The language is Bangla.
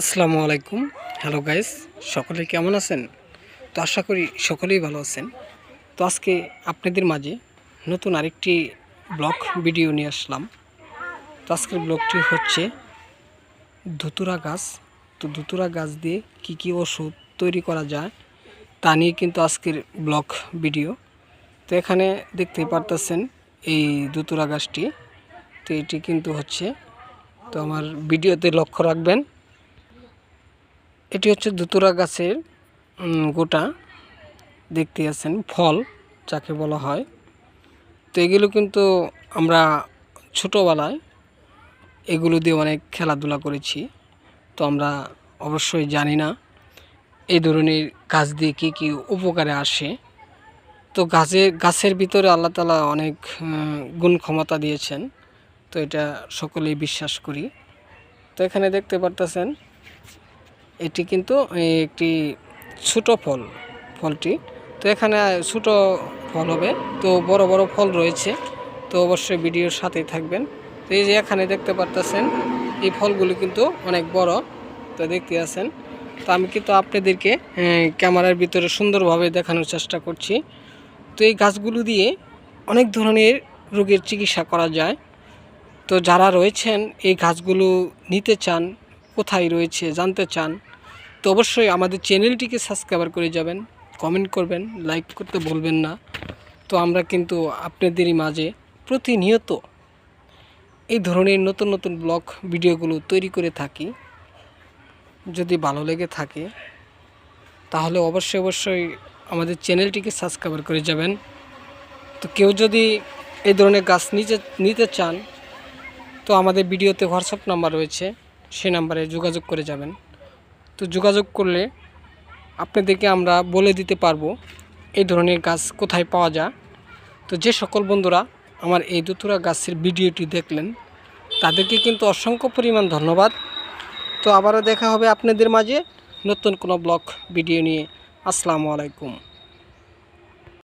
আসসালামু আলাইকুম। হ্যালো গাইস সকলে কেমন আছেন? তো আশা করি সকলেই ভালো আছেন। তো আজকে আপনাদের মাঝে নতুন আরেকটি ব্লগ ভিডিও নিয়ে আসলাম। তো আজকের ব্লগটি হচ্ছে ধুতুরা গাছ। তো ধুতুরা গাছ দিয়ে কি কি ওষুধ তৈরি করা যায় তা নিয়ে কিন্তু আজকের ব্লগ ভিডিও তো এখানে দেখতে পারতেছেন এই ধুতুরা গাছটি। তো এটি কিন্তু হচ্ছে, তো আমার ভিডিওতে লক্ষ্য রাখবেন। এটি হচ্ছে দুতুরা গাছের গোটা। দেখতে আছেন, ফল যাকে বলা হয়। তো এগুলো কিন্তু আমরা ছোটোবেলায় এগুলো দিয়ে অনেক খেলাধুলা করেছি। তো আমরা অবশ্যই জানি না এই ধরনের গাছ দিয়ে কী কী উপকারে আসে। তো গাছে, গাছের ভিতরে আল্লাহ তালা অনেক গুণ ক্ষমতা দিয়েছেন। তো এটা সকলেই বিশ্বাস করি। তো এখানে দেখতে পারতেছেন এটি কিন্তু একটি ছোট ফল, ফলটি। তো এখানে ছোট ফল হবে। তো বড় বড় ফল রয়েছে। তো অবশ্যই ভিডিওর সাথেই থাকবেন। তো এই যে এখানে দেখতে পারতেছেন, এই ফলগুলি কিন্তু অনেক বড়। তো দেখতে আছেন। তো আমি কিন্তু আপনাদেরকে ক্যামেরার ভিতরে সুন্দরভাবে দেখানোর চেষ্টা করছি। তো এই গাছগুলো দিয়ে অনেক ধরনের রোগের চিকিৎসা করা যায়। তো যারা রয়েছেন, এই গাছগুলো নিতে চান কোথায় রয়েছে, জানতে চান, তো অবশ্যই আমাদের চ্যানেলটিকে সাবস্ক্রাইবার করে যাবেন, কমেন্ট করবেন, লাইক করতে ভুলবেন না। তো আমরা কিন্তু আপনাদেরই মাঝে প্রতিনিয়ত এই ধরনের নতুন নতুন ব্লগ, ভিডিওগুলো তৈরি করে থাকি। যদি ভালো লেগে থাকে, তাহলে অবশ্যই অবশ্যই আমাদের চ্যানেলটিকে সাবস্ক্রাইবার করে যাবেন। তো কেউ যদি এই ধরনের গাছ নিতে চান, তো আমাদের ভিডিওতে হোয়াটসঅ্যাপ নাম্বার রয়েছে। সেই নাম্বারে যোগাযোগ করে যাবেন। তো যোগাযোগ করলে আপনাদেরকে আমরা বলে দিতে পারব এই ধরনের গাছ কোথায় পাওয়া যায়। তো যে সকল বন্ধুরা আমার এই দুতুরা গাছের ভিডিওটি দেখলেন, তাদেরকে কিন্তু অসংখ্য পরিমাণ ধন্যবাদ। তো আবারও দেখা হবে আপনাদের মাঝে নতুন কোনো ব্লগ ভিডিও নিয়ে। আসসালামু আলাইকুম।